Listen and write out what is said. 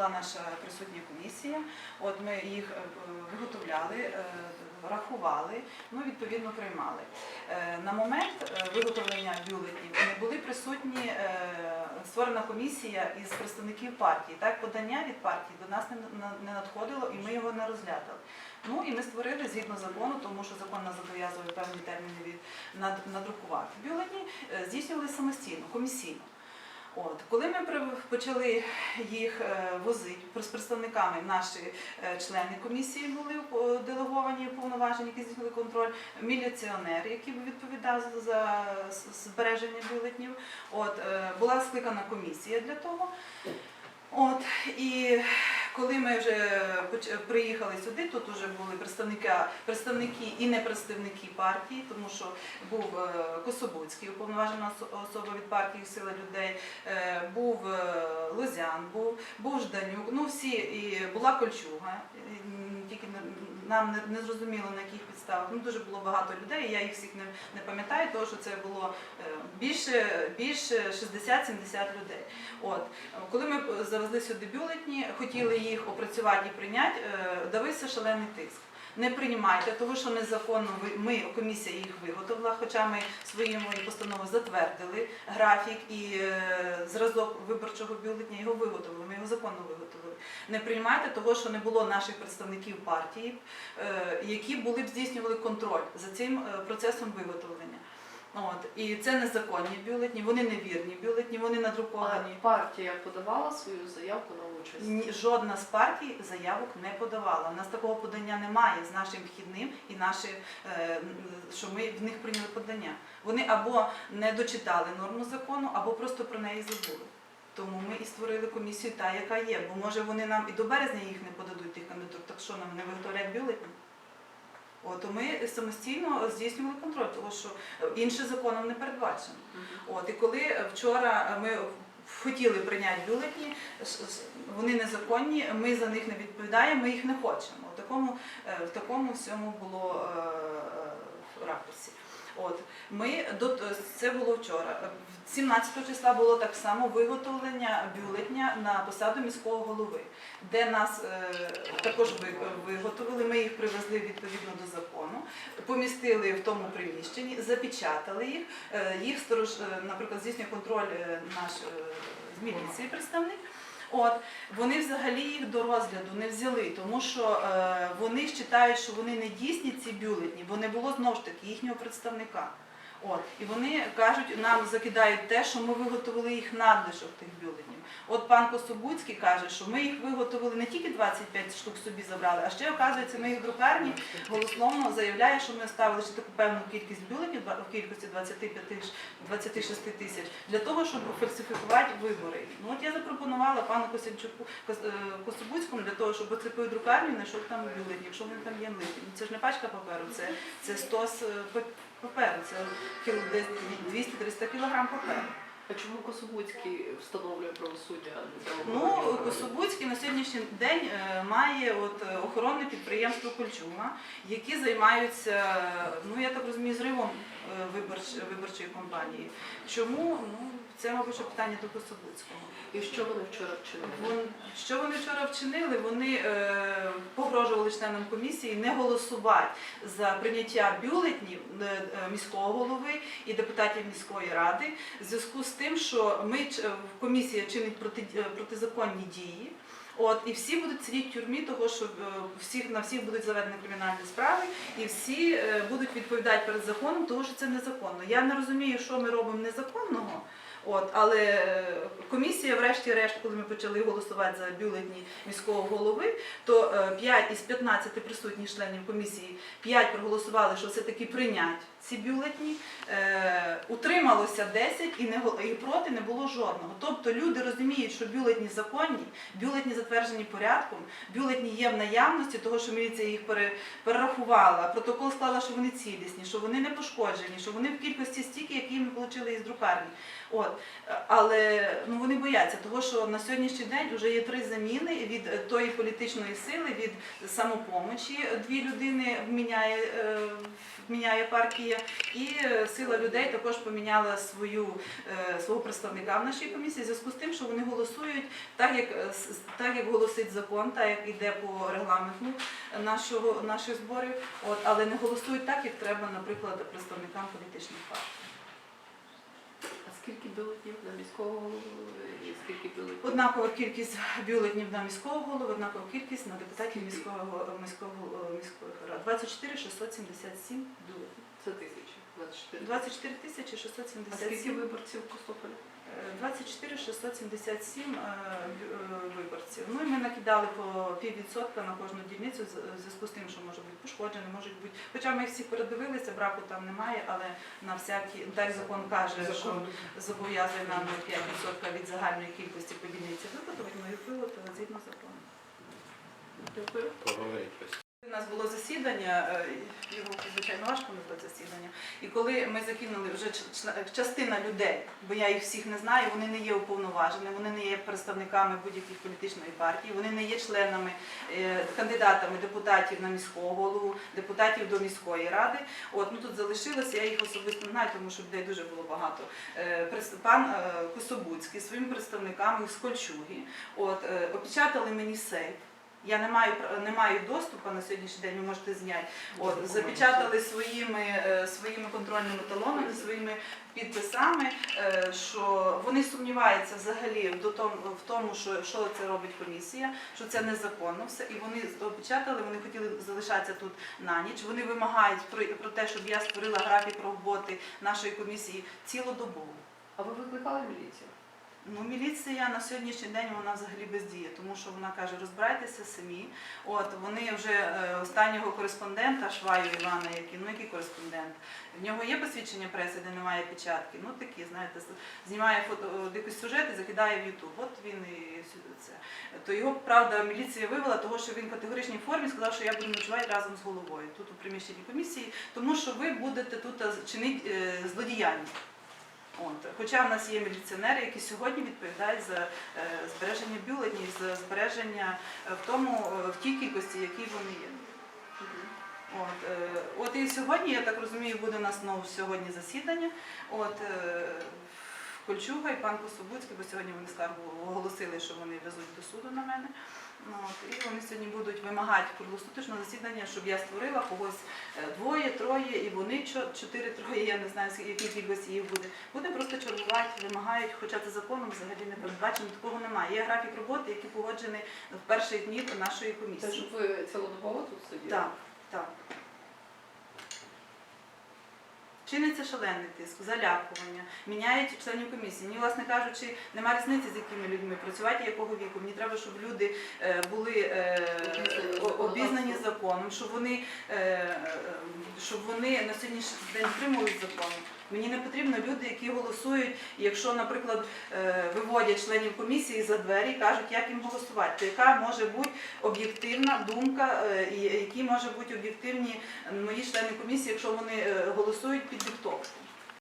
була наша присутня комісія. От ми їх е, виготовляли, е, рахували, ну відповідно приймали. Е, На момент виготовлення бюлетнів не були присутні створена комісія із представників партії. Так, подання від партії до нас не надходило, і ми його не розглядали. Ну і ми створили згідно закону, тому що закон нас зобов'язує певні терміни від надрукувати. Бюлетні здійснювали самостійно, комісійно. От коли ми почали їх е, возити з представниками, наші е, члени комісії були е, делеговані повноважені, які здійснили контроль, міліціонер, який відповідав за- збереження бюлетнів. От була скликана комісія для того. От і коли ми вже приїхали сюди, тут вже були представники, представники і не представники партії, тому що був е, Кособуцький, уповноважена осо- особа від партії Сила людей, е, був е, Лозян, був, був Жданюк, ну всі, і була Кольчуга, нам не, не зрозуміло на яких підставах. Ну дуже було багато людей, я їх всіх не, не пам'ятаю, тому що це було е, більше, більше 60-70 людей. От коли ми завезли сюди бюлетні, хотіли їх опрацювати і прийняти, е, давився шалений тиск. Не приймайте, тому що незаконно ми, комісія їх виготовила, хоча ми своєю постановою затвердили графік і е, зразок виборчого бюлетня його виготовили. Ми його законно виготовили. Не приймайте того, що не було наших представників партії, е, які були б здійснювали контроль за цим е, процесом виготовлення. От і це незаконні бюлетні, вони невірні бюлетні, вони А надруковані. партія подавала свою заявку на участь? Ні, жодна з партій заявок не подавала. У нас такого подання немає з нашим вхідним і нашим, е, що ми в них прийняли подання. Вони або не дочитали норму закону, або просто про неї забули. Тому ми і створили комісію та, яка є. Бо може вони нам і до березня їх не подадуть тих кандидатур, так що нам не виготовлять бюлетні? От, то ми самостійно здійснювали контроль, тому що іншим інше законом не передбачено. От і коли вчора ми хотіли прийняти бюлетні, вони незаконні, ми за них не відповідаємо, ми їх не хочемо. В такому, е, в такому всьому було е, е, ракурсі. От ми це було вчора. 17 числа було так само виготовлення бюлетня на посаду міського голови, де нас е, також ви- виготовили. Ми їх привезли відповідно до закону, помістили в тому приміщенні, запечатали їх. Е, Їх сторож, е, наприклад, здійснює контроль наш з міліції представник. От вони взагалі їх до розгляду не взяли, тому що е, вони вважають, що вони не дійсні ці бюлетні, бо не було знову ж таки їхнього представника. От і вони кажуть, нам закидають те, що ми виготовили їх надлишок тих бюлетнів. От пан Кособуцький каже, що ми їх виготовили не тільки 25 штук собі забрали, а ще оказується, ми їх в друкарні голословно заявляє, що ми ставили ще таку певну кількість бюлетнів в кількості 25 ж- 26 тисяч для того, щоб фальсифікувати вибори. Ну от я запропонувала пану Косянчуку Кос- е, Кособуцькому для того, щоб оцепив друкарню, знайшов там бюлетні, якщо вони там є млиті. Це ж не пачка паперу, це, це 100 з, е, паперу, це десь 200-300 кілограм паперу. А чому Кособуцький встановлює правосуддя? Ну, Кособуцький на сьогоднішній день е, має от е, охоронне підприємство Кольчума, які займаються, ну я так розумію, зривом е, виборч- виборчої кампанії. Чому? Ну, це, мабуть, питання до Кособуцького. І що вони вчора вчинили? Вон, що вони вчора вчинили? Вони е, погрожували членам комісії не голосувати за прийняття бюлетнів е, е, міського голови і депутатів міської ради в зв'язку з тим, що ми е, комісія чинить проти, протизаконні дії. От і всі будуть сидіти в тюрмі, того що всіх на всіх будуть заведені кримінальні справи, і всі будуть відповідати перед законом, тому що це незаконно. Я не розумію, що ми робимо незаконного. От, але е, комісія, врешті-решт, коли ми почали голосувати за бюлетні міського голови, то 5 із 15 присутніх членів комісії 5 проголосували, що все-таки прийнять ці бюлетні. Е, утрималося 10 і, не, і проти не було жодного. Тобто люди розуміють, що бюлетні законні, бюлетні затверджені порядком, бюлетні є в наявності, того, що міліція їх перерахувала, протокол склала, що вони цілісні, що вони не пошкоджені, що вони в кількості стільки, які ми отримали із друкарні. От, але ну вони бояться, того що на сьогоднішній день вже є три заміни від е, тої політичної сили, від самопомочі. Дві людини міняє, е, міняє партія, і е, сила людей також поміняла свою свого представника в нашій комісії. в Зв'язку з тим, що вони голосують так, як так, як голосить закон, так як іде по регламенту нашого наших зборів. От, але не голосують так, як треба, наприклад, представникам політичних партій. Скільки бюлетнів на міського голову і скільки бюлетнів? Однакова кількість бюлетнів на міського голову, однакова кількість на депутатів міського міського міської ради. 24 677 бюлетнів. Це тисячі, 24. 24 тисячі А скільки виборців в Костополі? Е, 24 677 е, е, виборців. Ну і ми накидали по піввідсотка на кожну дільницю в зв'язку з тим, що може бути пошкоджені, можуть бути. Хоча ми їх всіх передивилися, браку там немає, але на всякі так закон каже, що зобов'язує нам 5% від загальної кількості по дільниці виготовити, ми їх виготовили згідно закону. Дякую. У нас було засідання, е, його звичайно важко назвати засідання. І коли ми закинули вже частина людей, бо я їх всіх не знаю, вони не є уповноваженими, вони не є представниками будь-яких політичної партії, вони не є членами, е, кандидатами депутатів на міського голову, депутатів до міської ради. От ну тут залишилося, я їх особисто не знаю, тому що людей дуже було багато. Е, Пан Кособуцький своїми представниками з Кольчуги, от опечатали мені сейф. Я не маю не маю доступу на сьогоднішній день, ви можете зняти. От запечатали своїми е, своїми контрольними талонами, своїми підписами, е, що вони сумніваються взагалі в тому, що, що це робить комісія, що це незаконно все. І вони опечатали, вони хотіли залишатися тут на ніч. Вони вимагають про, про те, щоб я створила графік роботи нашої комісії цілодобово. А ви викликали міліцію? Ну, міліція на сьогоднішній день вона взагалі бездіє, тому що вона каже, розбирайтеся самі. От вони вже е, останнього кореспондента Шваю Івана, який ну який кореспондент. В нього є посвідчення преси, де немає печатки. Ну такі, знаєте, знімає фото якийсь сюжет і закидає в Ютуб. От він і це. То його правда міліція вивела, того що він в категоричній формі сказав, що я буду ночувати разом з головою тут у приміщенні комісії, тому що ви будете тут е, чинити е, злодіяння. От. Хоча в нас є міліціонери, які сьогодні відповідають за е, збереження бюлетнів, за збереження е, в тому, е, в тій кількості, які вони є. От, от і сьогодні, я так розумію, буде у нас знову сьогодні засідання. От, Кольчуга і пан Кособуцький, бо сьогодні вони скаргу оголосили, що вони везуть до суду на мене. Ну, от, і вони сьогодні будуть вимагати круглосуточного засідання, щоб я створила когось е, двоє, троє, і вони чо- чотири, троє, я не знаю, якій кількості їх буде. Будемо просто чергувати, вимагають, хоча це законом взагалі не передбачено, такого немає. Є графік роботи, який погоджений в перші дні нашої Це комісії. щоб ви цілодобово тут сиділи? Так, так. Чиниться шалений тиск, залякування, міняють членів комісії. Мені, власне кажучи, немає різниці, з якими людьми працювати, якого віку. Мені треба, щоб люди е, були е, Обізнані законом, щоб вони, е, щоб вони на сьогоднішній день тримують закону. Мені не потрібно люди, які голосують, якщо, наприклад, е, виводять членів комісії за двері і кажуть, як їм голосувати, то яка може бути об'єктивна думка, е, які можуть бути об'єктивні мої члени комісії, якщо вони е, голосують під диктовку.